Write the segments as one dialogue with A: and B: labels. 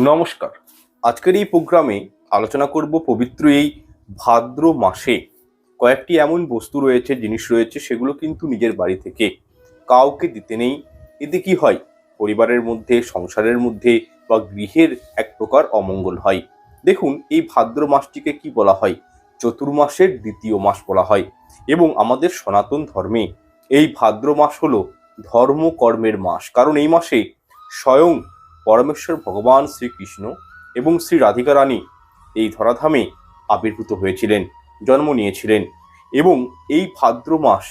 A: নমস্কার। আজকের এই প্রোগ্রামে আলোচনা করব পবিত্র এই ভাদ্র মাসে কয়েকটি এমন বস্তু রয়েছে, জিনিস রয়েছে, সেগুলো কিন্তু নিজের বাড়ি থেকে কাউকে দিতে নেই। এতে কি হয়? পরিবারের মধ্যে, সংসারের মধ্যে বা গৃহের এক প্রকার অমঙ্গল হয়। দেখুন, এই ভাদ্র মাসটিকে কি বলা হয়? চতুর্মাসের দ্বিতীয় মাস বলা হয়। এবং আমাদের সনাতন ধর্মে এই ভাদ্র মাস হলো ধর্মকর্মের মাস। কারণ এই মাসে স্বয়ং পরমেশ্বর ভগবান শ্রীকৃষ্ণ এবং শ্রী রাধিকা রানী এই ধরাধামে আবির্ভূত হয়েছিলেন, জন্ম নিয়েছিলেন এবং এই ভাদ্র মাস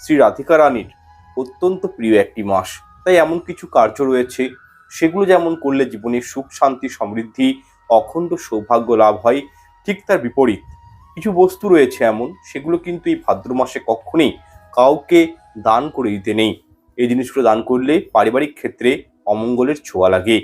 A: শ্রী রাধিকা রানীর অত্যন্ত প্রিয় একটি মাস। তাই এমন কিছু কার্য রয়েছে, সেগুলো যেমন করলে জীবনে সুখ, শান্তি, সমৃদ্ধি, অখণ্ড সৌভাগ্য লাভ হয়, ঠিক তার বিপরীত। কিছু বস্তু রয়েছে এমন, সেগুলো কিন্তু এই ভাদ্র মাসে কখনোই কাউকে দান করে দিতে নেই। এই জিনিসগুলো দান করলে পারিবারিক ক্ষেত্রে অমঙ্গলের ছোঁয়া লাগে।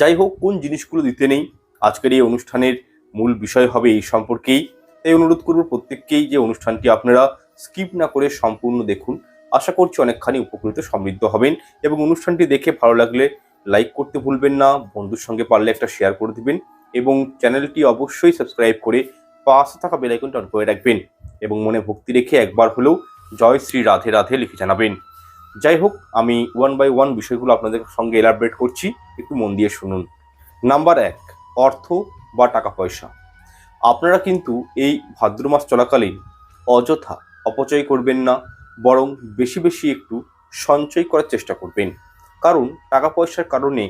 A: যাই হোক, কোন জিনিসগুলো দিতে নেই? আজকের এই অনুষ্ঠানের মূল বিষয় হবে এই সম্পর্কেই। তাই অনুরোধ করব প্রত্যেককেই যে অনুষ্ঠানটি আপনারা স্কিপ না করে সম্পূর্ণ দেখুন। আশা করছি অনেকখানি উপকৃত সমৃদ্ধ হবেন এবং অনুষ্ঠানটি দেখে ভালো লাগলে লাইক করতে ভুলবেন না, বন্ধুর সঙ্গে পারলে একটা শেয়ার করে দিবেন এবং চ্যানেলটি অবশ্যই সাবস্ক্রাইব করে পাশে থাকা বেলাইকনটা অন করে রাখবেন এবং মনে ভক্তি রেখে একবার হলেও জয় শ্রী রাধে রাধে লিখে জানাবেন। যাই হোক আমি ওয়ান বাই ওয়ান বিষয়গুলো আপনাদের সঙ্গে এলাবরেট করছি, একটু মন দিয়ে শুনুন। নাম্বার এক, অর্থ বা টাকা পয়সা। আপনারা কিন্তু এই ভাদ্র মাস চলাকালীন অযথা অপচয় করবেন না, বরং বেশি বেশি একটু সঞ্চয় করার চেষ্টা করবেন। কারণ টাকা পয়সার কারণে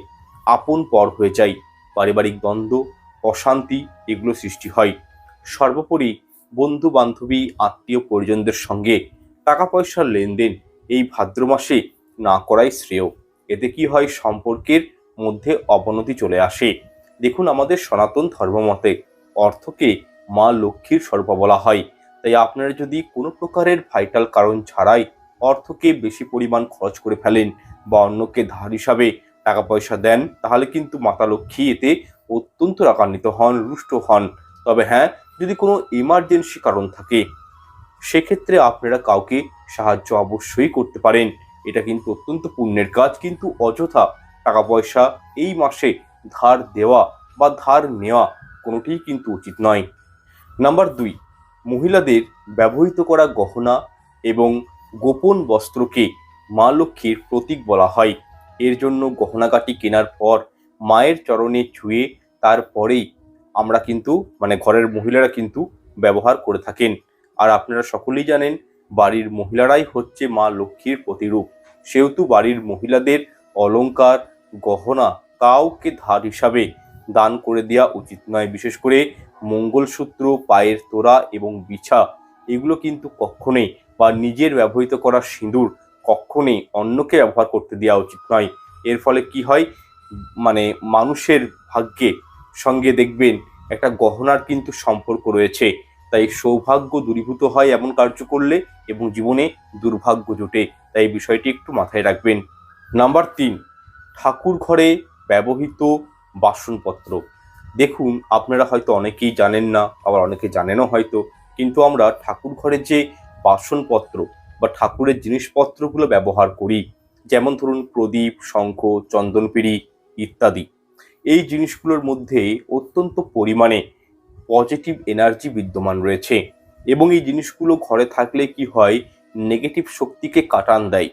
A: আপন পর হয়ে যায়, পারিবারিক দ্বন্দ্ব, অশান্তি এগুলো সৃষ্টি হয়। সর্বোপরি বন্ধু বান্ধবী আত্মীয় পরিজনদের সঙ্গে টাকা পয়সার লেনদেন এই ভাদ্র মাসে না করাই শ্রেয়। এতে কি হয়, সম্পর্কের মধ্যে অবনতি চলে আসে। দেখুন আমাদের সনাতন ধর্মমতে অর্থকে মা লক্ষ্মীর স্বরূপ বলা হয়। তাই আপনারা যদি কোনো প্রকারের ভাইটাল কারণ ছাড়াই অর্থকে বেশি পরিমাণ খরচ করে ফেলেন বা অন্যকে ধার হিসাবে টাকা পয়সা দেন, তাহলে কিন্তু মাতা লক্ষ্মী এতে অত্যন্ত রাগান্বিত হন, রুষ্ট হন। তবে হ্যাঁ যদি কোনো ইমার্জেন্সি কারণ থাকে, সেক্ষেত্রে আপনারা কাউকে সাহায্য অবশ্যই করতে পারেন। এটা কিন্তু অত্যন্ত পুণ্যের কাজ, কিন্তু অযথা টাকা পয়সা এই মাসে ধার দেওয়া বা ধার নেওয়া কোনোটিই কিন্তু উচিত নয়। নাম্বার দুই, মহিলাদের ব্যবহৃত করা গহনা এবং গোপন বস্ত্রকে মা লক্ষ্মীর প্রতীক বলা হয়। এর জন্য গহনাগাটি কেনার পর মায়ের চরণে ছুঁয়ে তারপরেই আমরা কিন্তু মানে ঘরের মহিলারা কিন্তু ব্যবহার করে থাকেন। আর আপনারা সকলেই জানেন বাড়ির মহিলারাই হচ্ছে মা লক্ষ্মীর প্রতিরূপ। সেহেতু বাড়ির মহিলাদের অলংকার, গহনা কাউকে ধার হিসাবে দান করে দেওয়া উচিত নয়। বিশেষ করে মঙ্গলসূত্র, পায়ের তোরা এবং বিছা, এগুলো কিন্তু কখনোই বা নিজের ব্যবহৃত করা সিঁদুর কখনোই অন্যকে ব্যবহার করতে দেওয়া উচিত নয়। এর ফলে কি হয়? মানে মানুষের ভাগ্যে সঙ্গে দেখবেন একটা গহনার কিন্তু সম্পর্ক রয়েছে। তাই সৌভাগ্য দূরীভূত হয় এমন কার্য করলে এবং জীবনে দুর্ভাগ্য জোটে। তাই বিষয়টি একটু মাথায় রাখবেন। নাম্বার তিন, ঠাকুর ঘরে ব্যবহৃত বাসনপত্র। দেখুন, আপনারা হয়তো অনেকেই জানেন না, আবার অনেকে জানেনও হয়তো, কিন্তু আমরা ঠাকুর ঘরে যে বাসনপত্র বা ঠাকুরের জিনিসপত্রগুলো ব্যবহার করি, যেমন ধরুন প্রদীপ, শঙ্খ, চন্দনপিড়ি ইত্যাদি, এই জিনিসগুলোর মধ্যে অত্যন্ত পরিমাণে পজিটিভ এনার্জি বিদ্যমান রয়েছে। এবং এই জিনিসগুলো ঘরে থাকলে কি হয়? নেগেটিভ শক্তিকে কাটান দেয়।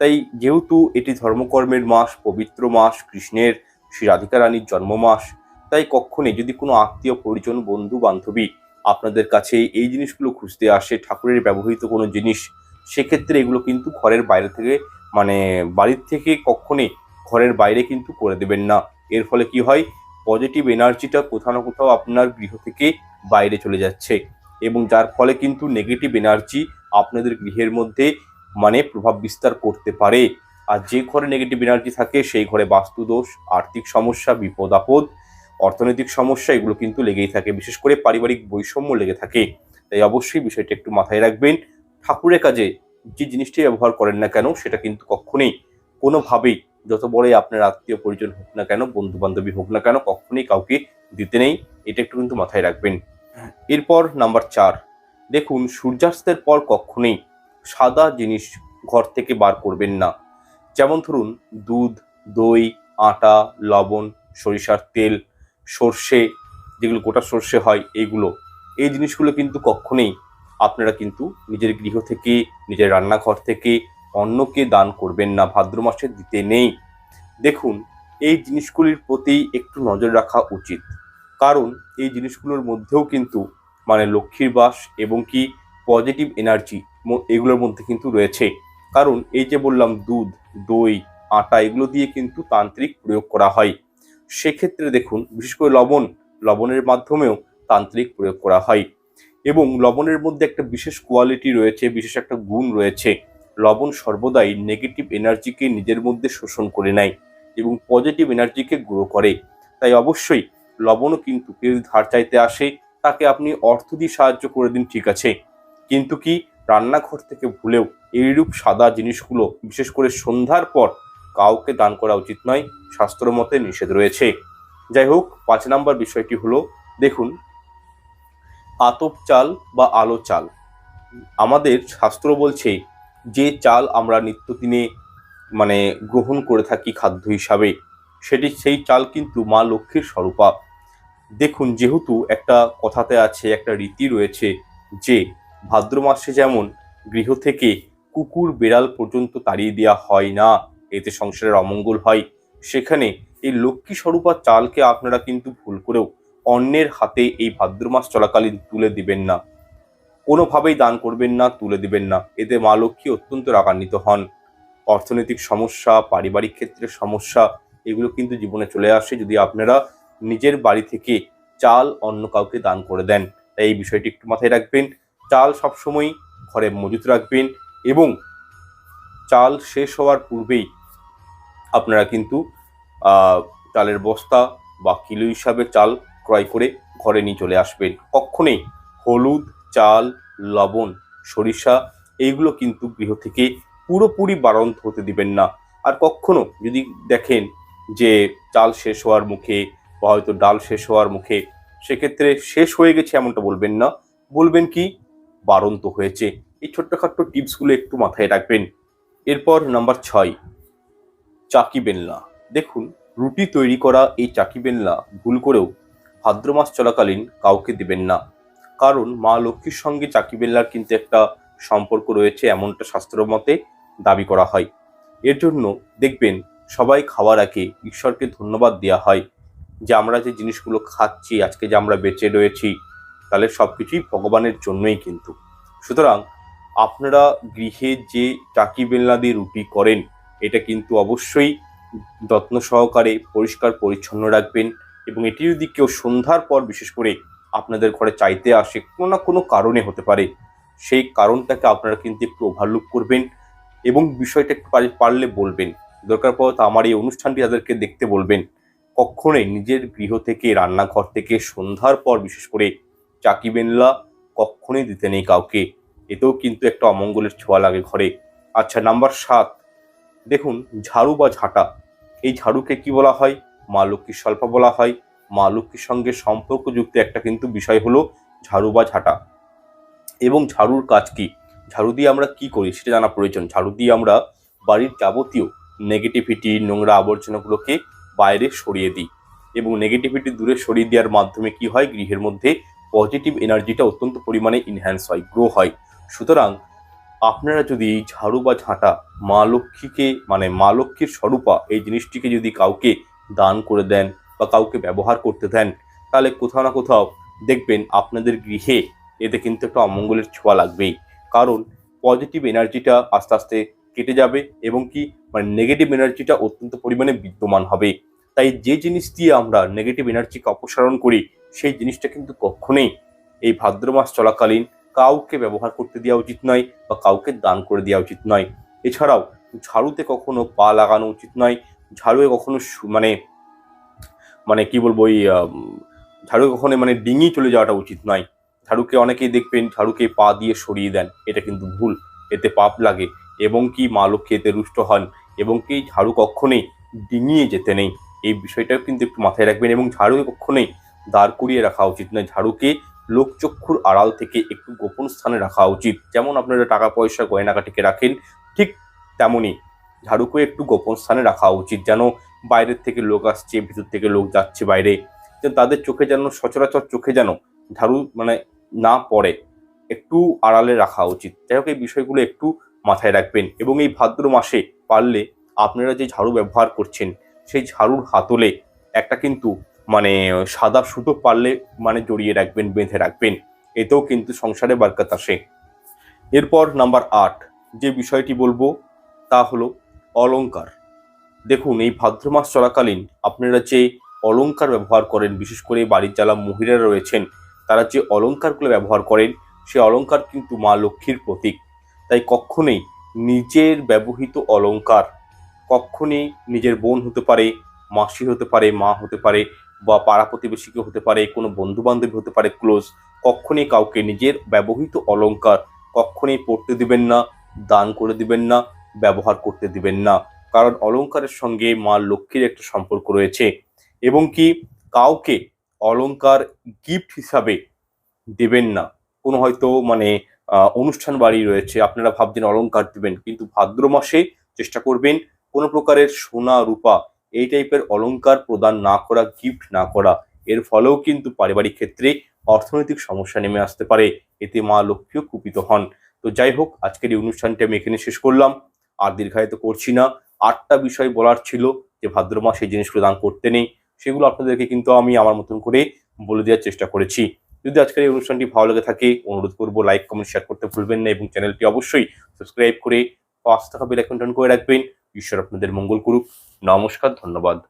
A: তাই যেহেতু এটি ধর্মকর্মের মাস, পবিত্র মাস, কৃষ্ণের শ্রী রাধিকা রানীর জন্ম মাস, তাই কখনই যদি কোনো আত্মীয়, পরিজন, বন্ধু, বান্ধবী আপনাদের কাছে এই জিনিসগুলো খুঁজতে আসে, ঠাকুরের ব্যবহৃত কোনো জিনিস, সেক্ষেত্রে এগুলো কিন্তু ঘরের বাইরে থেকে মানে বাড়ির থেকে কখনই ঘরের বাইরে কিন্তু করে দেবেন না। এর ফলে কি হয়? পজিটিভ এনার্জিটা কোথাও না কোথাও আপনার গৃহ থেকে বাইরে চলে যাচ্ছে। এবং যার ফলে কিন্তু নেগেটিভ এনার্জি আপনাদের গৃহের মধ্যে মানে প্রভাব বিস্তার করতে পারে। আর যে ঘরে নেগেটিভ এনার্জি থাকে, সেই ঘরে বাস্তুদোষ, আর্থিক সমস্যা, বিপদ আপদ, অর্থনৈতিক সমস্যা, এগুলো কিন্তু লেগেই থাকে। বিশেষ করে পারিবারিক বৈষম্য লেগে থাকে। তাই অবশ্যই বিষয়টা একটু মাথায় রাখবেন। ঠাকুরের কাজে যে জিনিসটি ব্যবহার করেন না কেন, সেটা কিন্তু কখনোই কোনোভাবেই যত বড়ই আপনার আত্মীয় পরিজন হোক না কেন বন্ধু বান্ধবী হোক না কেন, কখনোই কাউকে দিতে নেই। এটা একটু কিন্তু মাথায় রাখবেন। এরপর নাম্বার চার। দেখুন, সূর্যাস্তের পর কখনোই সাদা জিনিস ঘর থেকে বার করবেন না। যেমন ধরুন, দুধ, দই, আটা, লবণ, সরিষার তেল, সর্ষে, যেগুলো গোটা সর্ষে হয় এইগুলো এই জিনিসগুলো কিন্তু কখনোই আপনারা কিন্তু নিজের গৃহ থেকে, নিজের রান্নাঘর থেকে অন্যকে দান করবেন না, ভাদ্র মাসে দিতে নেই। দেখুন, এই জিনিসগুলির প্রতি একটু নজর রাখা উচিত। কারণ, এই জিনিসগুলোর মধ্যেও কিন্তু মানে লক্ষ্মীর বাস এবং কি পজিটিভ এনার্জি এগুলোর মধ্যে কিন্তু রয়েছে। কারণ, এই যে বললাম, দুধ, দই, আটা, এগুলো দিয়ে কিন্তু তান্ত্রিক প্রয়োগ করা হয়। সেক্ষেত্রে দেখুন, বিশেষ করে লবণ, লবণের মাধ্যমেও তান্ত্রিক প্রয়োগ করা হয়। এবং লবণের মধ্যে একটা বিশেষ কোয়ালিটি রয়েছে, বিশেষ একটা গুণ রয়েছে। লবণ সর্বদাই নেগেটিভ এনার্জিকে নিজের মধ্যে শোষণ করে নেয় এবং পজিটিভ এনার্জিকে গ্রো করে। তাই অবশ্যই লবণও কিন্তু কেউ ধার চাইতে আসে, তাকে আপনি অর্থ দিয়ে সাহায্য করে দিন, ঠিক আছে? কিন্তু কি রান্নাঘর থেকে ভুলেও এইরূপ সাদা জিনিসগুলো, বিশেষ করে সন্ধ্যার পর কাউকে দান করা উচিত নয়, শাস্ত্র মতে নিষেধ রয়েছে। যাই হোক, পাঁচ নাম্বার বিষয়টি হলো, দেখুন, আতপ চাল বা আলো চাল। আমাদের শাস্ত্র বলছে যে চাল আমরা নিত্যদিনে মানে গ্রহণ করে থাকি খাদ্য হিসাবে, সেটি, সেই চাল কিন্তু মা লক্ষ্মীর স্বরূপা। দেখুন, যেহেতু একটা কথাতে আছে, একটা রীতি রয়েছে যে, ভাদ্র মাসে যেমন গৃহ থেকে কুকুর বেড়াল পর্যন্ত তাড়িয়ে দেওয়া হয় না, এতে সংসারের অমঙ্গল হয়, সেখানে এই লক্ষ্মী স্বরূপা চালকে আপনারা কিন্তু ভুল করেও অন্যের হাতে এই ভাদ্র মাস চলাকালীন তুলে দিবেন না। কোনোভাবেই দান করবেন না, তুলে দিবেন না। এতে মা লক্ষ্মী অত্যন্ত রাগান্বিত হন। অর্থনৈতিক সমস্যা, পারিবারিক ক্ষেত্রে সমস্যা, এগুলো কিন্তু জীবনে চলে আসে যদি আপনারা নিজের বাড়ি থেকে চাল অন্য কাউকে দান করে দেন। তাই এই বিষয়টি একটু মাথায় রাখবেন। চাল সবসময় ঘরে মজুত রাখবেন এবং চাল শেষ হওয়ার পূর্বেই আপনারা কিন্তু চালের বস্তা বা কিলো হিসাবে চাল ক্রয় করে ঘরে নিয়ে চলে আসবেন। কখনোই হলুদ চাল, লবণ, সরিষা, এইগুলো কিন্তু গৃহ থেকে পুরোপুরি বারণ হতে দিবেন না। আর কখনো যদি দেখেন যে চাল শেষ হওয়ার মুখে বা হয়তো ডাল শেষ হওয়ার মুখে, সেক্ষেত্রে শেষ হয়ে গেছে এমনটা বলবেন না। বলবেন কি? বারন্ত হয়েছে। এই ছোট্টখাট্ট টিপসগুলো একটু মাথায় রাখবেন। এরপর নাম্বার ছয়, চাকি বেলনা। দেখুন, রুটি তৈরি করা এই চাকি বেলনা ভুল করেও ভাদ্র মাস চলাকালীন কাউকে দিবেন না। কারণ মা লক্ষ্মীর সঙ্গে চাকি বেলনার কিন্তু একটা সম্পর্ক রয়েছে, এমনটা শাস্ত্র মতে দাবি করা হয়। এর জন্য দেখবেন, সবাই খাওয়ার আগে ঈশ্বরকে ধন্যবাদ দেওয়া হয় যে আমরা যে জিনিসগুলো খাচ্ছি, আজকে যে আমরা বেঁচে রয়েছি, তাহলে সব কিছুই ভগবানের জন্যই কিন্তু। সুতরাং আপনারা গৃহে যে চাকি বেলনা দিয়ে রুটি করেন, এটা কিন্তু অবশ্যই যত্ন সহকারে পরিষ্কার পরিচ্ছন্ন রাখবেন এবং এটি যদি কেউ সন্ধ্যার পর, বিশেষ করে আপনাদের ঘরে চাইতে আসে, কোনো না কোনো কারণে হতে পারে। সেই কারণটাকে আপনারা কিন্তু একটু ওভারলুক করবেন এবং বিষয়টা একটু পারলে বলবেন। দরকার পড়ে আমার এই অনুষ্ঠানটি তাদেরকে দেখতে বলবেন। কখনোই নিজের গৃহ থেকে, রান্নাঘর থেকে, সন্ধ্যার পর বিশেষ করে চাকি বেনলা কখনোই দিতে নেই কাউকে। এতেও কিন্তু একটা অমঙ্গলের ছোঁয়া লাগে ঘরে। আচ্ছা নাম্বার সাত। দেখুন, ঝাড়ু বা ঝাঁটা। এই ঝাড়ুকে কি বলা হয়? মা লক্ষ্মীর স্বল্পা বলা হয়। মা লক্ষ্মীর সঙ্গে সম্পর্কযুক্ত একটা কিন্তু বিষয় হলো ঝাড়ু বা ঝাঁটা। এবং ঝাড়ুর কাজ কি? ঝাড়ু দিয়ে আমরা কি করি সেটা জানা প্রয়োজন। ঝাড়ু দিয়ে আমরা বাড়ির যাবতীয় নেগেটিভিটি নোংরা আবর্জনাগুলোকে বাইরে সরিয়ে দিই এবং নেগেটিভিটি দূরে সরিয়ে দেওয়ার মাধ্যমে কি হয়? গৃহের মধ্যে পজিটিভ এনার্জিটা অত্যন্ত পরিমাণে ইনহ্যান্স হয় গ্রো হয়। সুতরাং আপনারা যদি ঝাড়ু বা ঝাঁটা মা লক্ষ্মীকে মানে মা লক্ষ্মীর স্বরূপা এই জিনিসটিকে যদি কাউকে দান করে দেন বা কাউকে ব্যবহার করতে দেন, তাহলে কোথাও না কোথাও দেখবেন আপনাদের গৃহে এতে কিন্তু একটা অমঙ্গলের ছোঁয়া লাগবেই। কারণ পজিটিভ এনার্জিটা আস্তে আস্তে কেটে যাবে এবং কি মানে নেগেটিভ এনার্জিটা অত্যন্ত পরিমাণে বিদ্যমান হবে। তাই যে জিনিস দিয়ে আমরা নেগেটিভ এনার্জিকে অপসারণ করি, সেই জিনিসটা কিন্তু কখনোই এই ভাদ্র মাস চলাকালীন কাউকে ব্যবহার করতে দেওয়া উচিত নয় বা কাউকে দান করে দেওয়া উচিত নয়। এছাড়াও ঝাড়ুতে কখনো পা লাগানো উচিত নয়, ঝাড়ুয়ে কখনো মানে মানে কি বলব, ওই ঝাড়ু কখনো মানে ডিঙি চলে যাওয়াটা উচিত নয়। ঝাড়ুকে অনেকেই দেখবেন ঝাড়ুকে পা দিয়ে সরিয়ে দেন, এটা কিন্তু ভুল, এতে পাপ লাগে। এবং কি, মা লক্ষ্মী এতে রুষ্ট হন, এবং কি ঝাড়ু কখনোই ডিঙিয়ে যেতে নেই। এই বিষয়টাও কিন্তু একটু মাথায় রাখবেন, এবং ঝাড়ুকে কখনোই দাঁড় করিয়ে রাখা উচিত নয়। ঝাড়ুকে লোকচক্ষুর আড়াল থেকে একটু গোপন স্থানে রাখা উচিত। যেমন আপনারা টাকা পয়সা গয়নাকাটিকে রাখেন, ঠিক তেমনই ঝাড়ুকে একটু গোপন স্থানে রাখা উচিত, যেন বাইরের থেকে লোক আসছে, ভিতর থেকে লোক যাচ্ছে বাইরে। যেন তাদের চোখে যেন, সচরাচর চোখে যেন ঝাড়ু মানে না পড়ে, একটু আড়ালে রাখা উচিত। যাই হোক, এই বিষয়গুলো একটু মাথায় রাখবেন। এবং এই ভাদ্র মাসে পারলে আপনারা যে ঝাড়ু ব্যবহার করছেন, সেই ঝাড়ুর হাতলে একটা কিন্তু মানে সাদা সুতো পারলে মানে জড়িয়ে রাখবেন, বেঁধে রাখবেন। এতেও কিন্তু সংসারে বারকাত আসে। এরপর নাম্বার আট, যে বিষয়টি বলব তা হলো অলংকার। দেখুন, এই ভাদ্র মাস চলাকালীন আপনারা যে অলংকার ব্যবহার করেন, বিশেষ করে বাড়ির যারা মহিলারা রয়েছেন, তারা যে অলংকারগুলো ব্যবহার করেন, সে অলংকার কিন্তু মা লক্ষ্মীর প্রতীক। তাই কখনোই নিজের ব্যবহৃত অলংকার কখনই নিজের বোন হতে পারে, মাসি হতে পারে, মা হতে পারে, বা পাড়া প্রতিবেশীকে হতে পারে, কোনো বন্ধু বান্ধবী হতে পারে ক্লোজ কখনই কাউকে নিজের ব্যবহৃত অলংকার কখনই পড়তে দিবেন না, দান করে দিবেন না, ব্যবহার করতে দিবেন না। কারণ অলংকারের সঙ্গে মা লক্ষ্মীর একটা সম্পর্ক রয়েছে। এবং কি কাউকে অলংকার গিফট হিসাবে দেবেন না। কোনো হয়তো মানে অনুষ্ঠান বাড়ি রয়েছে, আপনারা ভাবছেন অলংকার দেবেন, কিন্তু ভাদ্র মাসে চেষ্টা করবেন কোনো প্রকারের সোনা, রূপা এই টাইপের অলঙ্কার প্রদান না করা গিফট না করা। এর ফলেও কিন্তু পারিবারিক ক্ষেত্রে অর্থনৈতিক সমস্যা নেমে আসতে পারে। এতে মা লক্ষ্মীও কুপিত হন। তো যাই হোক, আজকের এই অনুষ্ঠানটি আমি এখানে শেষ করলাম। আর দীর্ঘায়িত করছি না। আটটা বিষয় বলার ছিল যে ভাদ্র মাসে এই জিনিসগুলো দান করতে নেই। সেগুলো আপনাদেরকে কিন্তু আমি আমার মতন করে বলে দেওয়ার চেষ্টা করেছি। যদি আজকের এই অনুষ্ঠানটি ভালো লেগে থাকে, অনুরোধ করব লাইক কমেন্ট শেয়ার করতে ভুলবেন না এবং চ্যানেলটি অবশ্যই সাবস্ক্রাইব করে পাঁচ টাকা বেল আইকন করে রাখবেন। ঈশ্বর আপনাদের মঙ্গল করুক। নমস্কার, ধন্যবাদ।